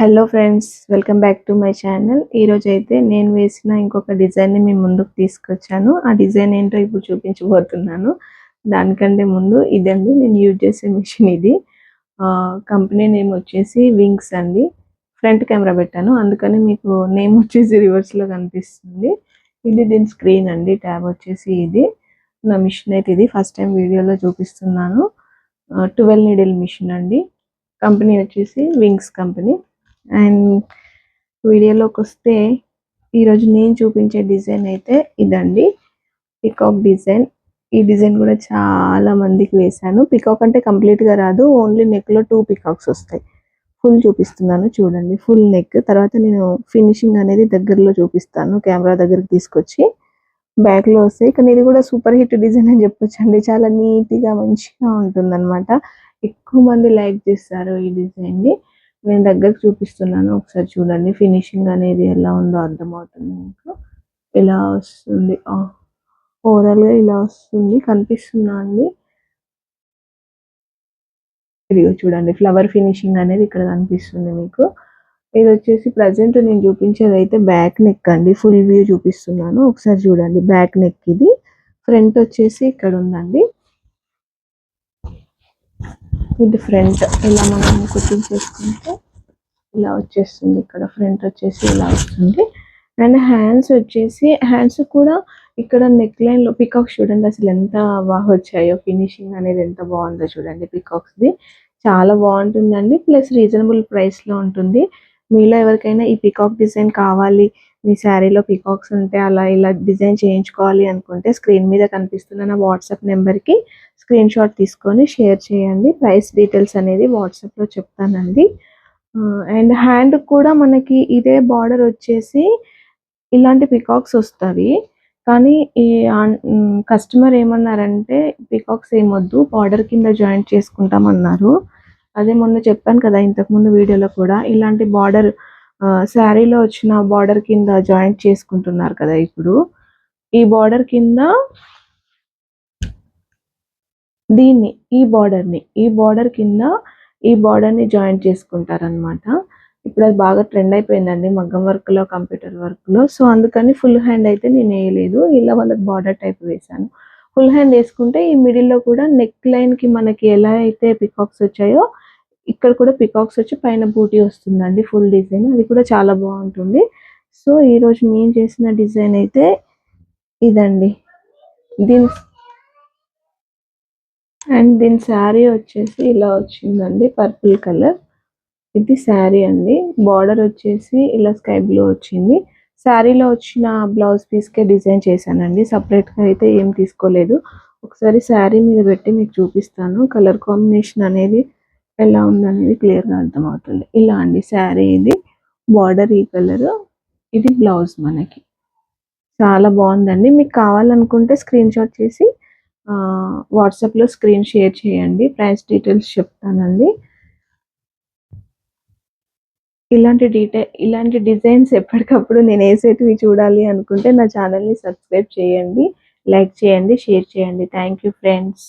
Hello friends welcome back to my channel ఈరోజు అయితే నేను వేసిన ఇంకొక డిజైన్ని మీ ముందుకు తీసుకొచ్చాను. ఆ డిజైన్ ఏంటో ఇప్పుడు చూపించబోతున్నాను. దానికంటే ముందు ఇదండి నేను యూజ్ చేసే మిషన్ ఇది. కంపెనీ నేమ్ వచ్చేసి వింగ్స్ అండి. ఫ్రంట్ కెమెరా పెట్టాను. అందుకని మీకు నేమ్ వచ్చేసి రివర్స్లో కనిపిస్తుంది. ఇది దీని స్క్రీన్ అండి. ట్యాబ్ వచ్చేసి ఇది. నా మిషన్ అయితే ఇది. ఫస్ట్ టైం వీడియోలో చూపిస్తున్నాను. ట్వెల్వ్ నీడిల్ మిషన్ అండి. కంపెనీ వచ్చేసి వింగ్స్ కంపెనీ అండ్ వీడియోలోకి వస్తే ఈరోజు నేను చూపించే డిజైన్ అయితే ఇదండి. Peacock design. ఈ డిజైన్ కూడా చాలా మందికి వేశాను. పికాక్ అంటే కంప్లీట్గా రాదు. ఓన్లీ నెక్లో టూ పికాక్స్ వస్తాయి. ఫుల్ చూపిస్తున్నాను. చూడండి. ఫుల్ నెక్ తర్వాత నేను ఫినిషింగ్ అనేది దగ్గరలో చూపిస్తాను. కెమెరా దగ్గరికి తీసుకొచ్చి బ్యాక్లో వస్తాయి. కానీ ఇది కూడా సూపర్ హిట్ డిజైన్ అని చెప్పొచ్చండి. చాలా నీట్గా మంచిగా ఉంటుంది ఎక్కువ మంది లైక్ చేస్తారు ఈ డిజైన్ని. నేను దగ్గరకు చూపిస్తున్నాను. ఒకసారి చూడండి. ఫినిషింగ్ అనేది ఎలా ఉందో అర్థమవుతుంది మీకు. ఇలా వస్తుంది? ఓవరాల్గా ఇలా వస్తుంది. కనిపిస్తుందా అండి? ఇదిగో చూడండి. ఫ్లవర్ ఫినిషింగ్ అనేది ఇక్కడ కనిపిస్తుంది మీకు. ఇది వచ్చేసి ప్రజెంట్ నేను చూపించేది అయితే బ్యాక్ నెక్ అండి. ఫుల్ వ్యూ చూపిస్తున్నాను. ఒకసారి చూడండి. బ్యాక్ నెక్ ఇది. ఫ్రంట్ వచ్చేసి ఇక్కడ ఉందండి. ఇది ఫ్రంట్ ఇలా మనం కుకింగ్ చేసుకుంటే ఇలా వచ్చేస్తుంది. ఇక్కడ ఫ్రంట్ వచ్చేసి ఇలా వస్తుంది. అండ్ హ్యాండ్స్ వచ్చేసి హ్యాండ్స్ కూడా ఇక్కడ నెక్ లైన్లో పికాక్స్ చూడండి అసలు ఎంత బాగా వచ్చాయో. ఫినిషింగ్ అనేది ఎంత బాగుందో చూడండి పికాక్స్ది చాలా బాగుంటుందండి. ప్లస్ రీజనబుల్ ప్రైస్లో ఉంటుంది. మీలో ఎవరికైనా ఈ పికాక్ డిజైన్ కావాలి మీ శారీలో పీకాక్స్ ఉంటే అలా ఇలా డిజైన్ చేయించుకోవాలి అనుకుంటే స్క్రీన్ మీద కనిపిస్తున్న నా వాట్సాప్ నెంబర్కి స్క్రీన్ షాట్ తీసుకొని షేర్ చేయండి. ప్రైస్ డీటెయిల్స్ అనేది వాట్సాప్లో చెప్తానండి. అండ్ హ్యాండ్ కూడా మనకి ఇదే బార్డర్ వచ్చేసి ఇలాంటి పికాక్స్ వస్తాయి. కానీ ఈ కస్టమర్ ఏమన్నారంటే పికాక్స్ ఏమొద్దు బార్డర్ కింద జాయింట్ చేసుకుంటామన్నారు. అదే మొన్న చెప్పాను కదా ఇంతకుముందు వీడియోలో కూడా ఇలాంటి బార్డర్ శారీలో వచ్చిన బార్డర్ కింద జాయింట్ చేసుకుంటున్నారు కదా ఇప్పుడు. ఈ బార్డర్ కింద దీన్ని ఈ బార్డర్ని ఈ బార్డర్ కింద ఈ బార్డర్ని జాయింట్ చేసుకుంటారనమాట ఇప్పుడు అది బాగా ట్రెండ్ అయిపోయిందండి మగ్గం వర్క్లో కంప్యూటర్ వర్క్లో. సో అందుకని ఫుల్ హ్యాండ్ అయితే నేను వేయలేదు. ఇలా వాళ్ళకి బార్డర్ టైప్ వేసాను ఫుల్ హ్యాండ్ వేసుకుంటే ఈ మిడిల్లో కూడా నెక్ లైన్కి మనకి ఎలా అయితే పికాక్స్ వచ్చాయో ఇక్కడ కూడా పికాక్స్ వచ్చి పైన బూటీ వస్తుందండి ఫుల్ డిజైన్ అది కూడా చాలా బాగుంటుంది. సో ఈరోజు నేను చేసిన డిజైన్ అయితే ఇదండి. దీని అండ్ దీని శారీ వచ్చేసి ఇలా వచ్చిందండి పర్పుల్ కలర్ ఇది శారీ అండి. బార్డర్ వచ్చేసి ఇలా స్కై బ్లూ వచ్చింది. శారీలో వచ్చిన బ్లౌజ్ పీస్కే డిజైన్ చేశానండి. సపరేట్గా అయితే ఏం తీసుకోలేదు. ఒకసారి శారీ మీద పెట్టి మీకు చూపిస్తాను. కలర్ కాంబినేషన్ అనేది ఎలా ఉందనేది క్లియర్గా అర్థమవుతుంది. ఇలా అండి శారీ ఇది బార్డర్ ఈ కలర్ ఇది బ్లౌజ్ మనకి. చాలా బాగుందండి. మీకు కావాలనుకుంటే స్క్రీన్ షాట్ చేసి వాట్సాప్లో స్క్రీన్ షేర్ చేయండి. ప్రైస్ డీటెయిల్స్ చెప్తానండి. ఇలాంటి డీటెయిల్ ఇలాంటి డిజైన్స్ ఎప్పటికప్పుడు నేను వేసేటివి చూడాలి అనుకుంటే నా ఛానల్ని సబ్స్క్రైబ్ చేయండి లైక్ చేయండి షేర్ చేయండి. Thank you friends.